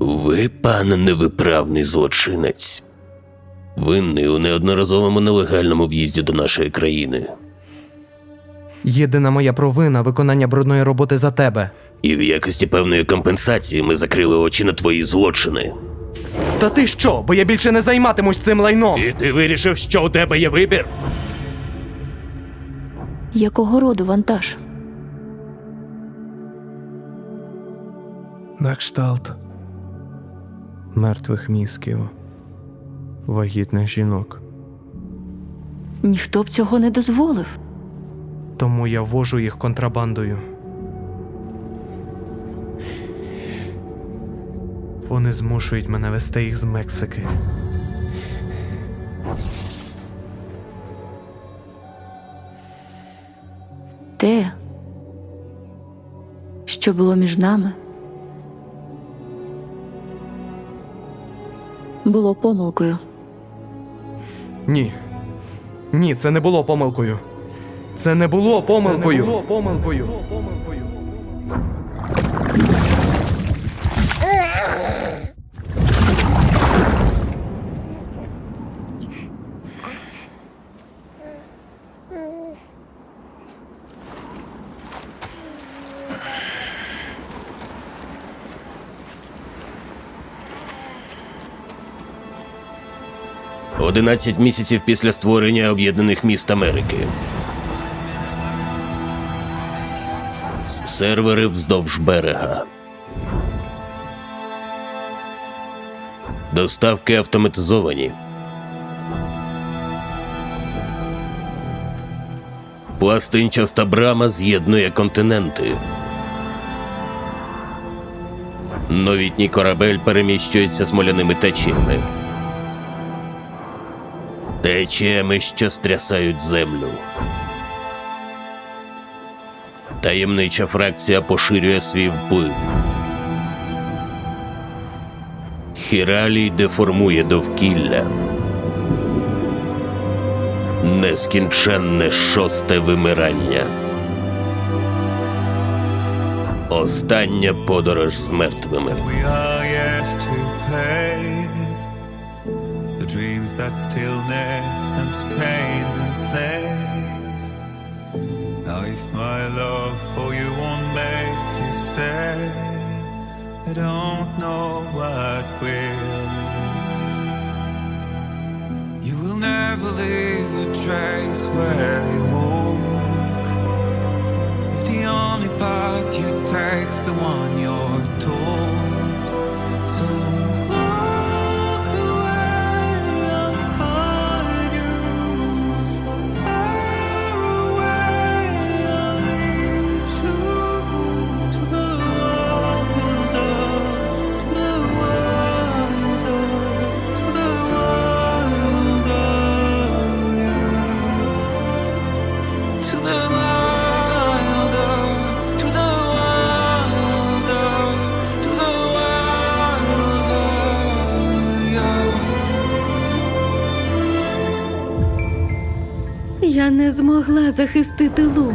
Ви, пане невиправний злочинець, винний у неодноразовому нелегальному в'їзді до нашої країни. Єдина моя провина виконання брудної роботи за тебе. І в якості певної компенсації ми закрили очі на твої злочини. Та ти що? Бо я більше не займатимусь цим лайном. І ти вирішив, що у тебе є вибір? Якого роду вантаж? На кшталт мертвих мізків, вагітних жінок. Ніхто б цього не дозволив. Тому я вожу їх контрабандою. Вони змушують мене вести їх з Мексики. Що було між нами, було помилкою. Ні. Ні, це не було помилкою. Це не було помилкою. Це не було помилкою. Одинадцять місяців після створення Об'єднаних міст Америки. Сервери вздовж берега. Доставки автоматизовані. Пластинчаста брама з'єднує континенти. Новітній корабель переміщується смоляними течіями. Течіями, що стрясають землю. Таємнича фракція поширює свій вплив. Хіралій деформує довкілля. Нескінченне шосте вимирання. Остання подорож з мертвими. That stillness entertains and slays. Now, if my love for you won't make you stay, I don't know what will. You will never leave a trace where you walk. If the only path you take's the one you're told, Я не змогла захистити Лу.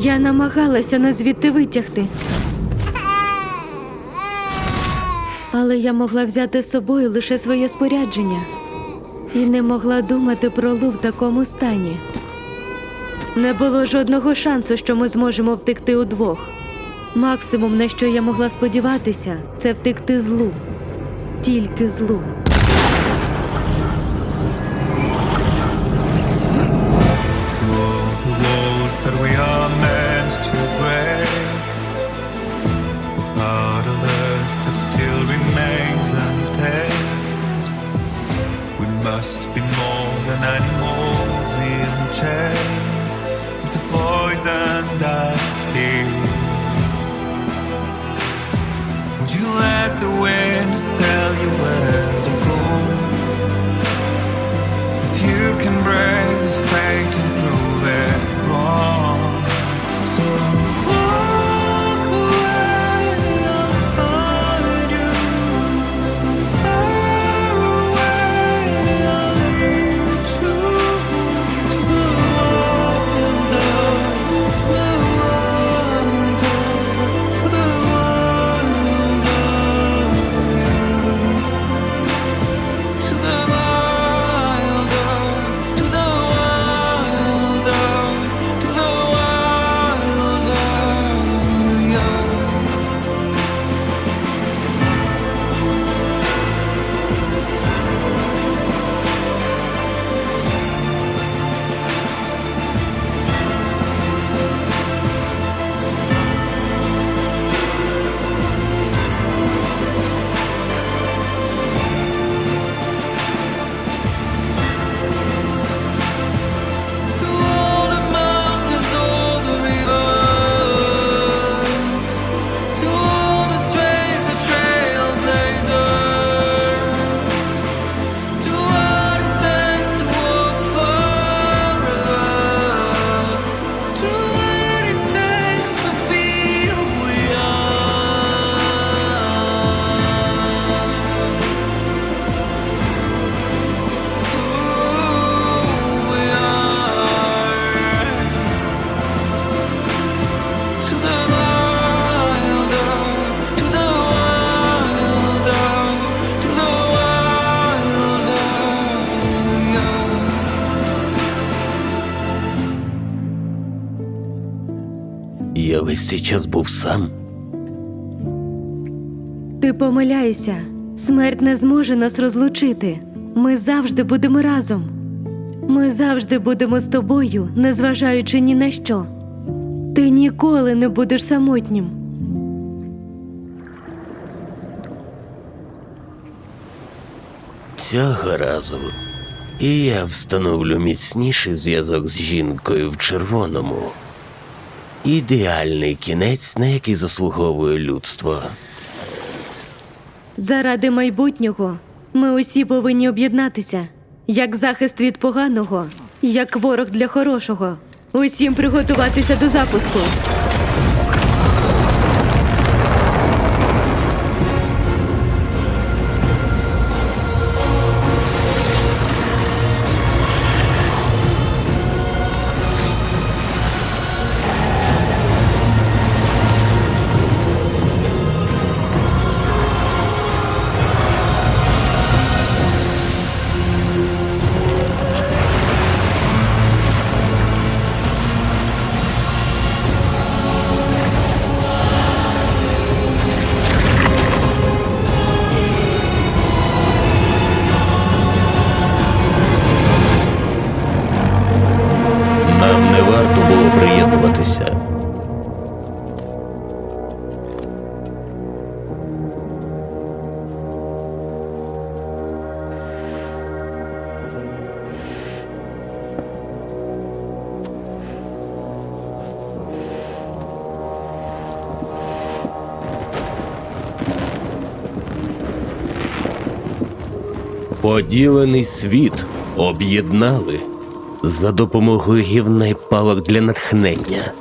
Я намагалася нас звідти витягти. Але я могла взяти з собою лише своє спорядження і не могла думати про Лу в такому стані. Не було жодного шансу, що ми зможемо втекти удвох. Максимум, на що я могла сподіватися, це втекти з Лу. Тільки з more than animals in chains. It's a poison that kills. Would you let the wind tell you where to go? If you can break the fate. Весь цей час був сам. Ти помиляєшся. Смерть не зможе нас розлучити. Ми завжди будемо разом. Ми завжди будемо з тобою, незважаючи ні на що. Ти ніколи не будеш самотнім. Цього разу і я встановлю міцніший зв'язок з жінкою в червоному. Ідеальний кінець, на який заслуговує людство. Заради майбутнього ми усі повинні об'єднатися як захист від поганого, як ворог для хорошого. Усім приготуватися до запуску. Приєднуватися. Поділений світ об'єднали за допомогою гівна палок для натхнення.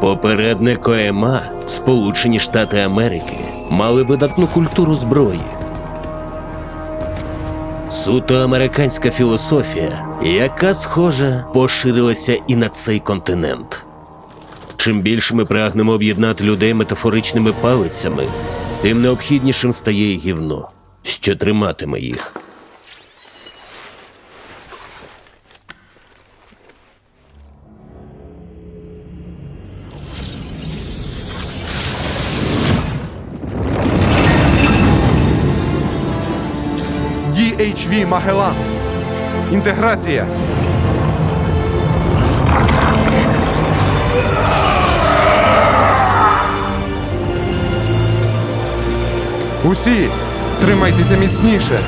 Попередник ОМА, Сполучені Штати Америки, мали видатну культуру зброї. Суто американська філософія, яка, схоже, поширилася і на цей континент. Чим більше ми прагнемо об'єднати людей метафоричними палицями, тим необхіднішим стає гівно, що триматиме їх. DHV Магелан. Інтеграція. Усі тримайтеся міцніше.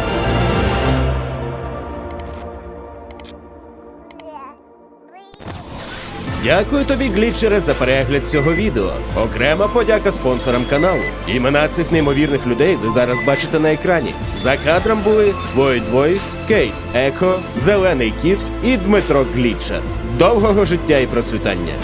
Дякую тобі, глітчере, за перегляд цього відео. Окрема подяка спонсорам каналу. Імена цих неймовірних людей ви зараз бачите на екрані. За кадром були Void Voice, Кейт Еко, Зелений Кіт і Дмитро Глітчер. Довгого життя і процвітання!